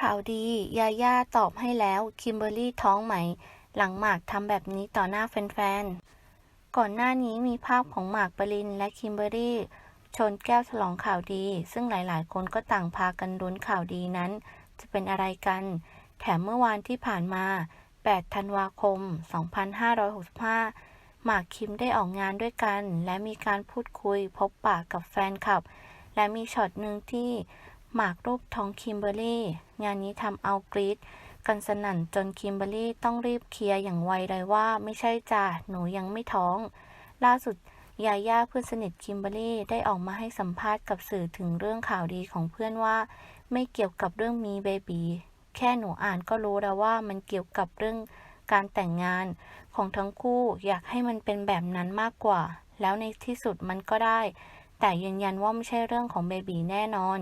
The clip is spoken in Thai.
ข่าวดี ยาย่าตอบให้แล้ว คิมเบอรี่ท้องไหม หลังหมากทำแบบนี้ต่อหน้าแฟนๆ ก่อนหน้านี้มีภาพของหมากปรินและคิมเบอรี่ ชนแก้วฉลองข่าวดี ซึ่งหลายๆ คนก็ต่างพากันลุ้นข่าวดีนั้น จะเป็นอะไรกัน แถมเมื่อวานที่ผ่านมา 8 ธันวาคม 2565 หมากคิมได้ออกงานด้วยกัน และมีการพูดคุยพบปะกับแฟนคลับ และมีช็อตหนึ่งที่ หมากรูปท้องคิมเบอรรี่ งานนี้ทำเอากรี๊ดกันสนั่นจนคิมเบอรรี่ต้องรีบเคลียร์อย่างไวเลยว่าไม่ใช่จ้ะหนูยังไม่ท้อง ล่าสุดยาย่าเพื่อนสนิทคิมเบอรรี่ได้ออกมาให้สัมภาษณ์กับสื่อถึงเรื่องข่าวดีของเพื่อนว่า ไม่เกี่ยวกับเรื่องมีเบบีแค่หนูอ่านก็รู้แล้วว่ามันเกี่ยวกับเรื่องการแต่งงานของทั้งคู่อยากให้มันเป็นแบบนั้นมากกว่า แล้วในที่สุดมันก็ได้ แต่ยืนยันว่าไม่ใช่เรื่องของเบบีแน่นอน